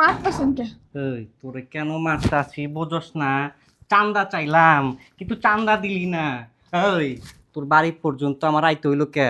মারতেছেন কে? এই তোরে কেন মারতাছি বোঝস না। চান্দা চাইলাম কিন্তু চান্দা দিলি না। এই তোর বাড়ি পর্যন্ত আমার আইতে হইল কে?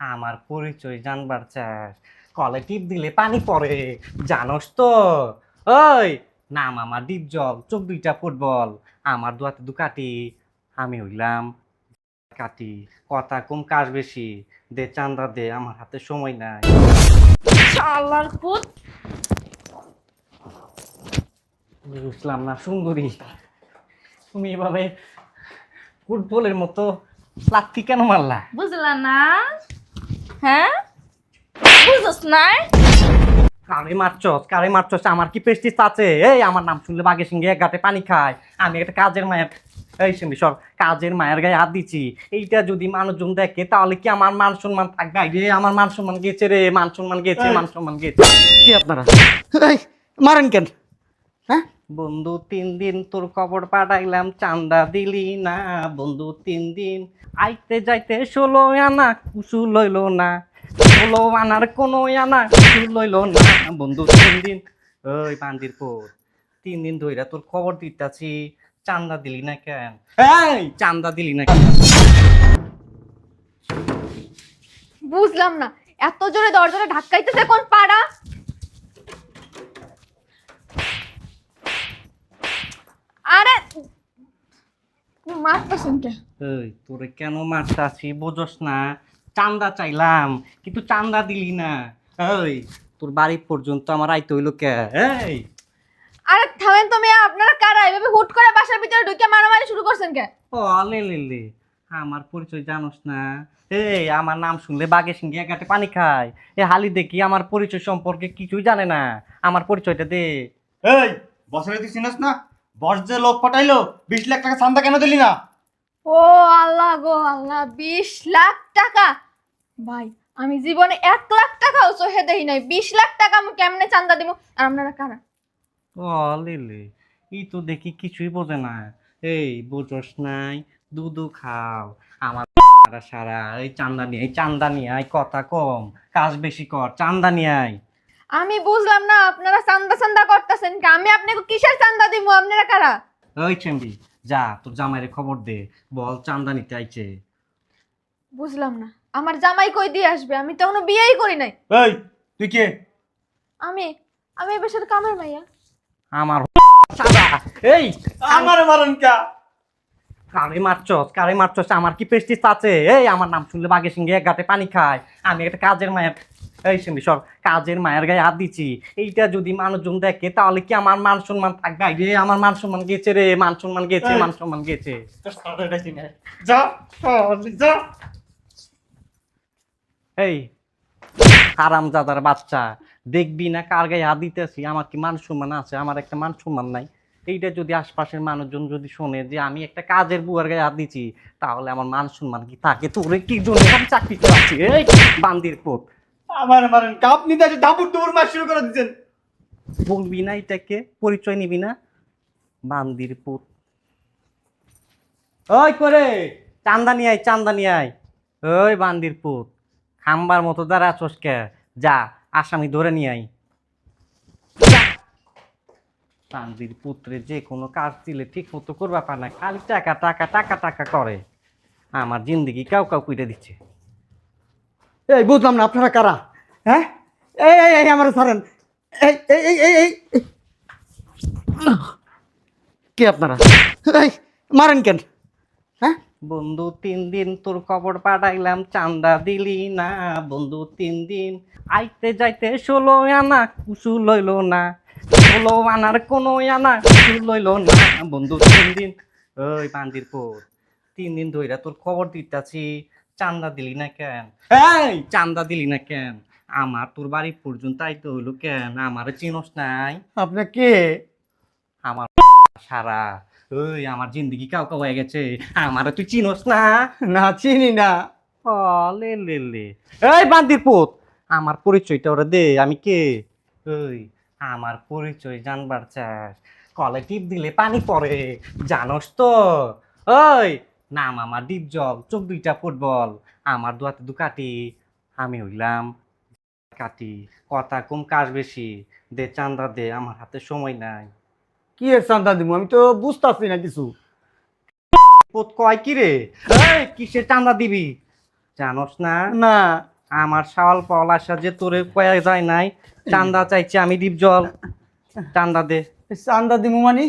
আমার পরিচয় জানবার চাস। কলে টিপ দিলে পানি পড়ে জানোস তো? ওই নাম আমার ডিপ জল চোখ দুইটা ফুটবল। আমার দুয়াতে দু কাটি আমি হইলাম কাটি কথা কম কাজ বেশি। দে চান্দা দে আমার হাতে সময় নাই। শালার পুত। বুঝলাম না সুন্দরী। তুমি এভাবে ফুটবলের মতো লাথি কেন মারলা? বুঝলা না। হ্যাঁ? বুঝছ নাই? কারে মারছস কারে মারছস? আমার কি পেস্টিস আছে? এই আমার নাম শুনলে বাঘে সিংহে এক গাটে পানি খায়। আমি একটা কাজের মায়ের এই শুনবি সর কাজের মায়ের গায়ে হাত দিচ্ছি। এইটা যদি মানুষজন দেখে তাহলে কি আমার মান সম্মান থাকবে? রে আমার মান সম্মান গেছে রে মান সম্মান গেছে মান সম্মান গেছে। কি আপনারা? মারেন কেন? হ্যাঁ? বন্ধু তিন দিন তোর খবর পাঠাইলাম চান্দা দিলি না। বন্ধু তিন দিন আইতে যাইতে ষোলো আনা কুসু লইল না। ষোলো আনার কোনো আনা কুসু লইল না। বন্ধু তিন দিন ওই পান্দির পর তিন দিন ধইরা তোর খবর দিতাছি চান্দা দিলি না কেন? এই! চান্দা দিলি না কেন বুঝলাম না এত জোরে দরজাটা ধাক্কাইতেছে কোন পাড়া আরে মারতেছেন কে? এই তোরে কেন মারতাছি বোঝস না। চান্দা চাইলাম কিন্তু চান্দা দিলি না। এই তোর বাড়ি পর্যন্ত আমার আইতে হইল কে? এই। আরে থামেন তো মেয়ে আপনারা কারা? এভাবে হুট করে বাসার ভিতরে ঢুকে মারামারি শুরু করছেন কে? ও লে লে লে। আমার পরিচয় জানোস না। এই আমার নাম শুনলে বাঘে সিংহে একাটে পানি খায়। এ হালি দেখি আমার পরিচয় সম্পর্কে কিছুই জানে না। আমার পরিচয়টা দে। এই বছরে তুই চিনিস না? বস যে লোক পাঠাইলো বিশ লাখ টাকা চান্দা কেন দিলি না? ও আল্লাহ গো আল্লাহ বিশ লাখ টাকা? ভাই আমি জীবনে এক লাখ টাকাও চোহে দেই নাই। বিশ লাখ টাকা আমি কেমনে চান্দা দিব? আর আপনারা কারা? ও লে লে ই তো দেখি কিছুই বোঝে না। এই বোঝস নাই দুধু খাও। আমার সারা সারা এই চান্দা নিয়ে এই চান্দা নিয়ে আয় কথা কম। কাজ বেশি কর চান্দা নিয়ে আয়। আমি বুঝলাম না আপনারা চান্দা চান্দা করতেছেন কি? আমি আপনাকে কিসের চান্দা দিব? আপনারা কারা? ওই চেম্বি যা তোর জামাইরে খবর দে। বল চান্দা নিতে আইছে। বুঝলাম না। আমার জামাই কই দিয়ে আসবে? আমি তো এখনও বিয়েই করি নাই। এই তুই কে? আমি আমি এবার সাথে কামের মাইয়া। আমার সাদা। এই আমার মারেন কা? কারে মারছস? কারে মারছস? আমার কি পেস্টিস আছে? এই আমার নাম শুনলে বাঘে সিংহে এক গাটে পানি খায়। আমি একটা কাজের মায়ের এই শুনবি সর কাজের মায়ের গায়ে হাত দিচ্ছি। এইটা যদি মানুষজন দেখে তাহলে কি আমার মান সম্মান থাকবে? রে আমার মান সম্মান গেছে রে মান সম্মান গেছে মান সম্মান গেছে। এই হারাম জাদার বাচ্চা দেখবি না কার গায়ে হাত দিতেছি? আমার কি মান সম্মান আছে? আমার একটা মান সম্মান নাই। এইটা যদি আশপাশের মানুষজন যদি শোনে যে আমি একটা কাজের বুয়ার গায়ে হাত দিচ্ছি তাহলে আমার মান সম্মান কি থাকে? তোরে কি জন্য আমি চাকরিতে আছি এই বান্দির পোত। আমার মারেন কা আপনি তো দাপুর দুপুর মাস শুরু করে দিচ্ছেন। বলবি না এটাকে পরিচয় নিবি না। বান্দির পুত। ওই করে। চান্দানি আয় চান্দানি আয়। ওই বান্দির পুত খাম্বার মতো দাঁড়া আছোস কে? যা আসামি ধরে নিয়ে আই বান্দির পুত্রে যে কোনো কাজ দিলে ঠিক মতো করবা পার না খালি টাকা টাকা টাকা টাকা করে। আমার জিন্দিগি কাউ কাউ কুইটে দিচ্ছে। এই, বুঝলাম না, আপনারা কারা? হ্যাঁ? এই এই এই, আমার সারেন এই এই এই। কে আপনারা? মারেন কেন? হ্যাঁ? বন্ধু, তিন দিন তোর খবর পাঠাইলাম চান্দা দিলি না। বন্ধু, তিন দিন আইতে যাইতে ষোলো আনা কুসু লইল না। ষোলো আনার কোনো আনা কুসু লইল না। বন্ধু, তিন দিন, ওই পান্দির তিন দিন ধইরা তোর খবর দিতাছি। চান্দা দিলি না কেন? এই! চান্দা দিলি না কেন? আমার তোর বাড়ি পর্যন্ত আইতে হইল কেন? আমার চিনস নাই? আপনি কে? আমার সারা। ওই আমার জিন্দগি কাউ কাউ হয়ে গেছে। আমার তুই চিনস না? না চিনি না। ও লে লে লে। এই বান্দির পুত! আমার পরিচয়টা ওরা দে আমি কে? ওই আমার পরিচয় জানবার চাস। কলে টিপ দিলে পানি পড়ে জানোস তো? ওই নাম আমার ডিপ জল চোখ দুইটা ফুটবল আমার দুয়াতে দুকাটি আমি হইলাম কাটি কথা কম কাজ বেশি দে চান্দা দে আমার হাতে সময় নাই। কি এর চান্দা দিব? আমি তো বুঝতেছি না কিছু। পোত কয় কি রে? কিসের চান্দা দিবি? জানোস না? না। আমার শাওয়াল পাওয়াল আসা যে তোরে কয়া যায় নাই চান্দা চাইছে আমি দিব জল চান্দা দে। চান্দা দিব মানে?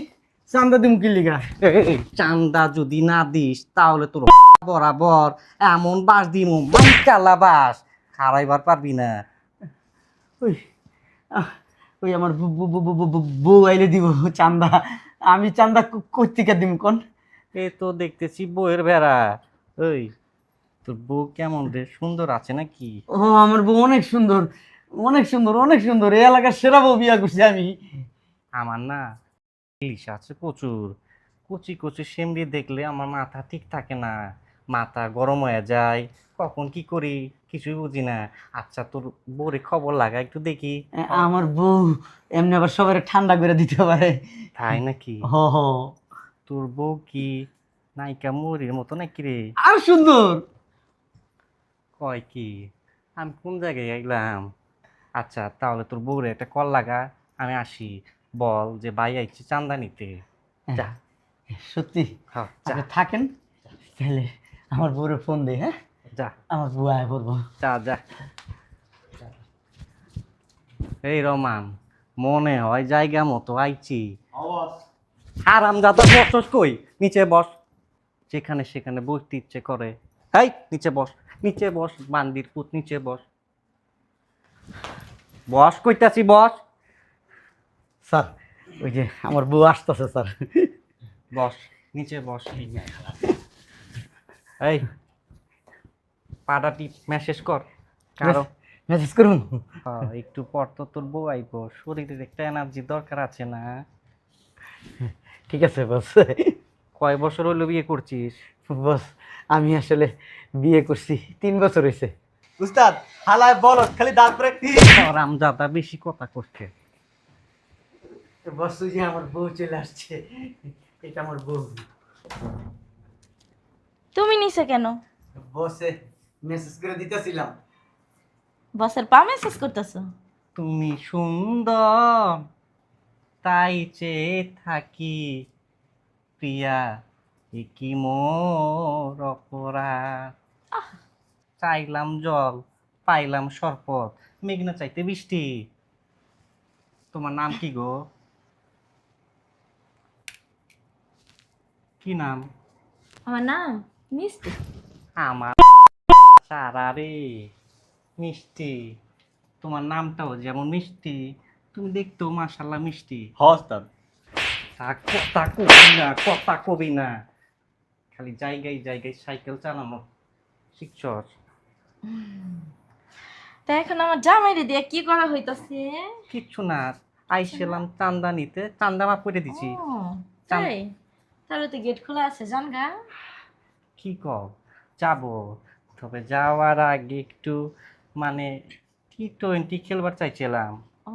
চান্দা দিম কি লিগা? চান্দা যদি না দিস তাহলে তোর বরাবর এমন বাস দিমু মাইকালা বাস। খারাইবার পারবি না। ওই ওই আমার বউ- আইলে দিব চান্দা। আমি চান্দা কর্তিকা দিম কোন? এই তো দেখতেছি বউয়ের বেড়া ওই তোর বউ কেমন রে? সুন্দর আছে নাকি? ও আমার বউ অনেক সুন্দর অনেক সুন্দর অনেক সুন্দর। এই এলাকার সেরা বউ বিয়া করছি আমি। আমার না ইলিশ আছে প্রচুর। কচি কচি সেমরি দেখলে আমার মাথা ঠিক থাকে না। মাথা গরম হয়ে যায়। কখন কি করি কিছুই বুঝি না। আচ্ছা তোর বউরে খবর লাগা একটু দেখি। আমার বউ এমনি আবার সবাই ঠান্ডা করে দিতে পারে। তাই নাকি? হ হ। তোর বউ কি নায়িকা মরির মতো নাকি রে? আর সুন্দর! কয় কি? আমি কোন জায়গায় গেলাম? আচ্ছা তাহলে তোর বউরে একটা কল লাগা। আমি আসি। বল যে ভাই আইছি চান্দা নিতে যা। সত্যি। হ্যাঁ, আপনি থাকেন তাহলে আমার বউরে ফোন দে হ্যাঁ? যা। আমার বউ আয় বলব। যা যা। এই রমান মনে হয় জায়গা মতো আইছি। আরাম দাদা বসস কই? নিচে বস। যেখানে সেখানে বসতে ইচ্ছে করে। এই নিচে বস নিচে বস বান্দির পুত নিচে বস। বস কইতাছি বস। স্যার ওই যে আমার বউ আসতেছে স্যার। বস নিচে বস। এই পাড়াটি মেসেজ কর। কারও? মেসেজ করুন। একটু পর তো তোর বউ আইবো। শরীরের একটা এনার্জি দরকার আছে না। ঠিক আছে বস। কয় বছর হলো বিয়ে করছিস? বস আমি আসলে বিয়ে করছি তিন বছর হয়েছে উস্তাদ হালায় বলত খালি দাঁত প্র্যাকটিস রামজাদা বেশি কথা করছে। বস ওই যে আমার বউ চলে আসছে। এটা আমার বউ তুমি নিছে কেন? বসে মেসেজ করে দিতেছিলাম। বসের পা মেসেজ করতেছো? তুমি সুন্দর তাই চেয়ে থাকি। প্রিয়া এ কি মোর অপরাধ? চাইলাম জল পাইলাম শরবত মেঘনা চাইতে বৃষ্টি। তোমার নাম কি গো? কি নাম? আমার নাম মিষ্টি। আমার সারা রে মিষ্টি। তোমার নামটাও যেমন মিষ্টি তুমি দেখতেও মাশাল্লাহ মিষ্টি। হস্তাদ। তা কথা কবি না কথা কবি না। খালি জায়গায় জায়গায় সাইকেল চালানো শিখছস তা এখন আমার জামাইরে দিয়ে কি করা হইতাছে? কিচ্ছু না আইছিলাম চান্দা নিতে চান্দা মাপ করে দিছি। তাই? তাহলে তো গেট খোলা আছে জান গা। কি কর যাব। তবে যাওয়ার আগে একটু মানে টি টোয়েন্টি খেলবার চাইছিলাম। ও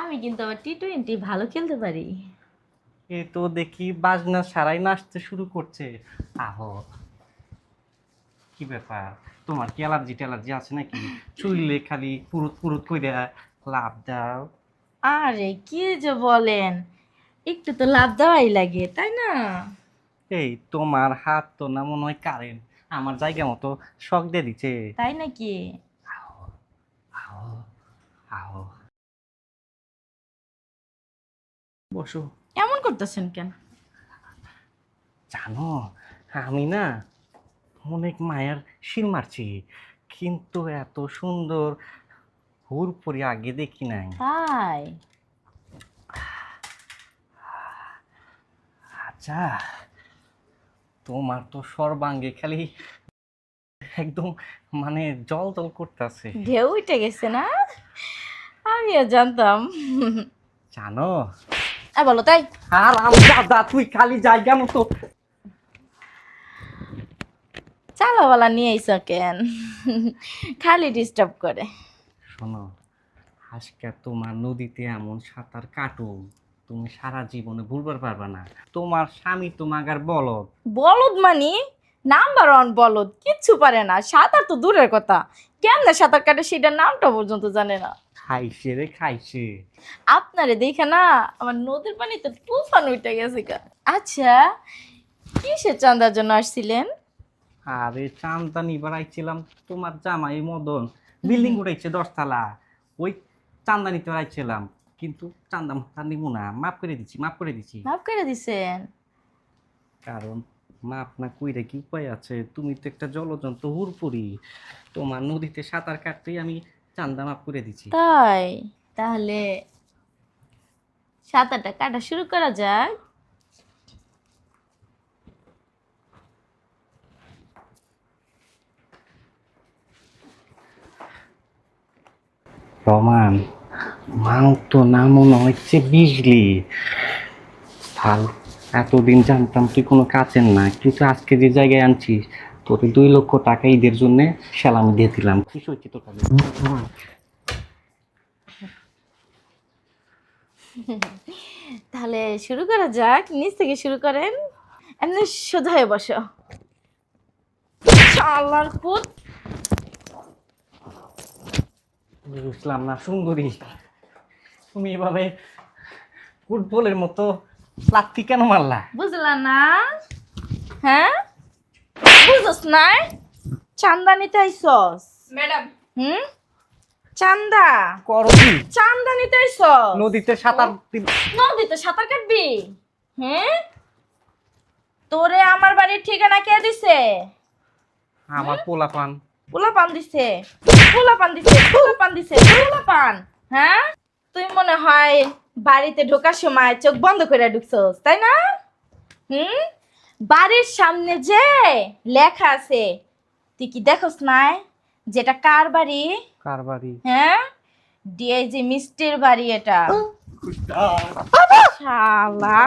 আমি কিন্তু আবার টি টোয়েন্টি ভালো খেলতে পারি। এ তো দেখি বাজনা সারাই নাচতে শুরু করছে। আহো কি ব্যাপার? তোমার কি অ্যালার্জি ট্যালার্জি আছে নাকি? চুইলে খালি পুরুত পুরুত কইরা লাভ দাও। আরে কি যে বলেন? একটু তো লাভ দেওয়াই লাগে তাই না? এই তোমার হাত তো না মনে হয় কারেন্ট আমার জায়গা মতো শখ দিয়ে দিচ্ছে। তাই নাকি? বসো। এমন করতেছেন কেন? জানো আমি না অনেক মায়ের শিল মারছি কিন্তু এত সুন্দর হুরপুরি আগে দেখি নাই। তাই? আচ্ছা তোমার তো সর্বাঙ্গে খালি একদম মানে জল জল করতেছে। ঢেউ উঠে গেছে না? আমিও জানতাম। জানো? আ বলো তাই। আর আমি দাদা তুই খালি জায়গা মতো। চালাওয়ালা নিয়ে আইসো কেন? খালি ডিস্টার্ব করে। শোনো আজকে তোমার নদীতে এমন সাঁতার কাটো। তুমি সারা জীবনে ভুলবার পারবে না। তোমার স্বামী তোমার বলদ। বলদ মানে? নাম্বার ওয়ান বলদ কিচ্ছু পারে না। সাঁতার তো দূরের কথা। কেমনে সাঁতার কাটে সেটার নামটা পর্যন্ত জানে না। খাইছে রে খাইছে। আপনারে দেখে না আমার নদীর পানিতে তুফান উঠে গেছে গা। আচ্ছা কিসের চান্দার জন্য আসছিলেন? আরে চান্দা নিবার আইছিলাম। তোমার জামাই মদন বিল্ডিং উঠাইছে দশতলা। ওই চান্দা নিতে আইছিলাম। কিন্তু চান্দা মাথা নিব না মাফ করে দিচ্ছি মাফ করে দিচ্ছি। মাফ করে দিছেন? কারণ মাপ না কইরে কি উপায় আছে? তুমি তো একটা জলজন্ত হুরপুরি। তোমার নদীতে সাঁতার কাটতেই আমি চান্দা মাপ করে দিচ্ছি। তাই? তাহলে সাঁতারটা কাটা শুরু করা যাক। রমান মাও তো না মনে হচ্ছে বিজলি। ভালো এতদিন জানতাম তুই কোনো কাজের না কিন্তু আজকে যে জায়গায় আনছিস তোকে দুই লক্ষ টাকা ঈদের জন্য সেলামি দিয়ে দিলাম। খুশি হচ্ছি তোর কাছে তাহলে শুরু করা যাক নিচ থেকে শুরু করেন। এমনি সোজা হয়ে বসো। শালার পুত। বুঝলাম না সুন্দরী। তুমি এভাবে ফুটবলের মতো লাত্তি কেন মারলা? বুঝলা না? হ্যাঁ? বুঝস নাই? চান্দা নিতে আইসস? ম্যাডাম। হুম? চান্দা? করো কি? চান্দা নিতে আইসস? নদীতে সাঁতার নদীতে সাঁতার কাটবি? হ্যাঁ? তোরে আমার বাড়ির ঠিকানা কে দিছে? আমার পোলা পান পোলা পান দিছে। পোলা পান দিছে। পোলা পান দিছে। পোলা পান হ্যাঁ? তুই মনে হয় বাড়িতে ঢোকার সময় চোখ বন্ধ করে ঢুকছস তাই না? হুম? বাড়ির সামনে যে লেখা আছে তুই কি দেখোস নাই যেটা কার বাড়ি? কার বাড়ি? হ্যাঁ? ডিআইজি মিষ্টির বাড়ি এটা। শালা।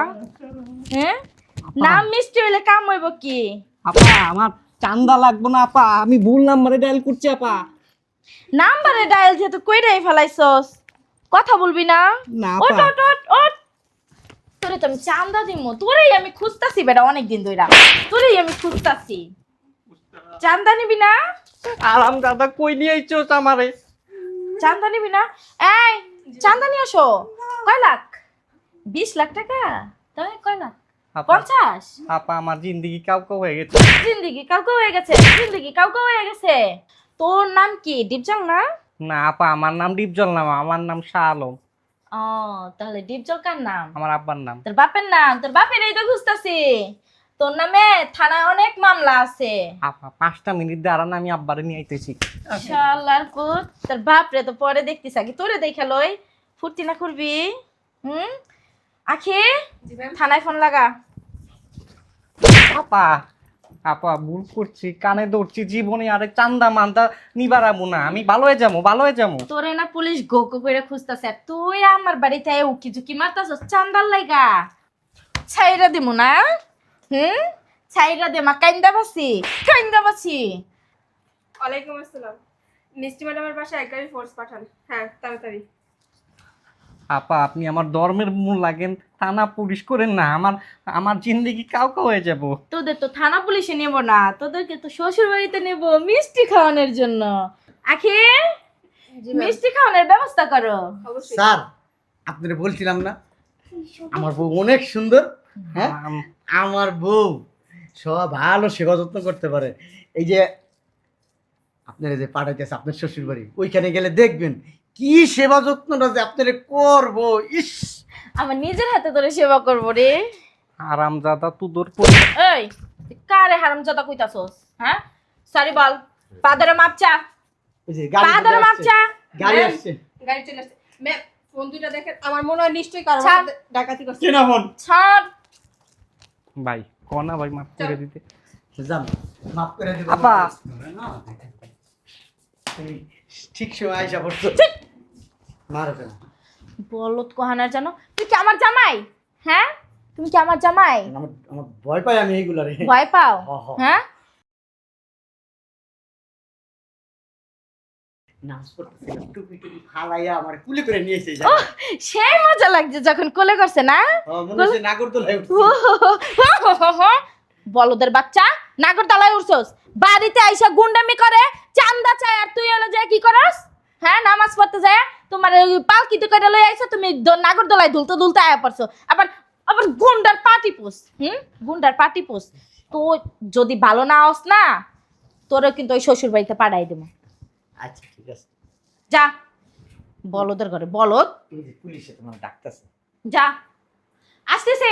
হ্যাঁ? নাম মিষ্টি হইলে কাম হইব কি? আপা আমার চান্দা লাগবো না আপা। আমি ভুল নাম্বারে ডায়াল করছি আপা। নাম্বারে ডায়াল যেহেতু কই কইরাই ফেলাইছস কথা বলবি না? না ওট ওট ওট ওট তোরে তো আমি চান্দা দিমু তোরেই আমি খুঁজতাছি বেটা অনেক দিন ধইরা। তোরেই আমি খুঁজতাছি। চান্দা নিবি না? আরাম দাদা কই নিয়ে আমারে? চান্দা নিবি না? এই চান্দা নিয়ে আসো। কয় লাখ? বিশ লাখ টাকা? তাই কয় লাখ? পঞ্চাশ? আপা আমার জিন্দিগি কাউ কাউ হয়ে গেছে। জিন্দিগি কাউকে হয়ে গেছে জিন্দিগি কাউকে হয়ে গেছে। তোর নাম কি? ডিপজল না? না আপা আমার নাম ডিপজল নাম আমার নাম শাহ আলম। ও তাহলে ডিপজল কার নাম? আমার আব্বার নাম। তোর বাপের নাম? তোর বাপের এই তো খুঁজতাছি। তোর নামে থানায় অনেক মামলা আছে। আপা পাঁচটা মিনিট দাঁড়ান আমি আব্বারে নিয়ে আইতেছি। শালার পুত তোর বাপরে তো পরে দেখতিস আগে তোরে দেখা লই। ফুর্তি না করবি? হুম? আখি থানায় ফোন লাগা। আপা আপা ভুল করছি কানে ধরছি জীবনে আরে চান্দা মান্দা নিবারাবো না। আমি ভালো হয়ে যাব ভালো হয়ে যাব। তোরে না পুলিশ গোকো করে খুঁজতাছে তুই আমার বাড়িতে আয় উকি ঝুঁকি মারতাছ চান্দার লাইগা। ছাইরা দিমু না হুম? ছাইরা দে মা কাইন্দা বাসি কাইন্দা বাসি। ওয়ালাইকুম আসসালাম। মিষ্টি ম্যাডামের বাসায় এক গাড়ি ফোর্স পাঠান। হ্যাঁ তাড়াতাড়ি। আপা আপনি আমার ধর্মের মূল লাগেন থানা পুলিশ করেন না আমার আমার জিন্দিগি কাউ কাউ হয়ে যাব। তোদের তো থানা পুলিশে নেব না তোদেরকে তো শ্বশুর বাড়িতে নেব মিষ্টি খাওয়ানোর জন্য। আখি মিষ্টি খাওয়ানোর ব্যবস্থা করো। স্যার আপনারা বলছিলাম না আমার বউ অনেক সুন্দর হ্যাঁ? আম- আমার বউ সব ভালো সেবা যত্ন করতে পারে। এই যে আপনারা যে পাঠাইতেছে আপনার শ্বশুর বাড়ি ওইখানে গেলে দেখবেন কি সেবা যত্নটা যে আপনারা করব? ইস! আমার নিজের হাতে ধরে সেবা করব রে। আরাম দাদা তুদোর এই কারে হারাম জাদা কইতাছস হ্যাঁ? সরি বল। পাদরে মাপচা ওই যে গাড়ি পাদরে মাপচা গাড়ি আসছে। গাড়ি চলে আসছে। ম্যাম ফোন দুইটা দেখেন আমার মনে হয় নিশ্চয়ই কারও ছাড়। ডাকাতি করছে। কেনা ফোন। ছাড়। ভাই কনা ভাই মাফ করে দিতে। যান। মাফ করে দেবেন আপা। ঠিক সময় আইসা পড়ছো। বলত কোহানার জানো তুই কি আমার জামাই? হ্যাঁ? তুমি কি আমার জামাই? আমার ভয় পাই আমি এইগুলারে ভয় পাও? হ, হ। হ্যাঁ? সেই মজা লাগছে যখন কোলে করছে না? নাগরদোলায়। বলদের বাচ্চা নাগর তলায় উঠছস? বাড়িতে আইসা গুন্ডামি করে চান্দা চায় আর তুই হলো যে কি করস? হ্যাঁ নামাজ পড়তে যায়। তোমার পালকিতে করে লই আইছো তুমি দ- নাগর দোলায় দুলতে দুলতে আয়া পারছ আবার আবার গুন্ডার পার্টি পোস হুম? গুন্ডার পার্টি পোস। তো যদি ভালো না হস না তোরও কিন্তু ওই শ্বশুর বাড়িতে পাঠাই দেবো। আচ্ছা ঠিক আছে। যা। বলদের ঘরে বলদ। পুলিশে তোমার ডাকতেছে। যা। আসতেছে।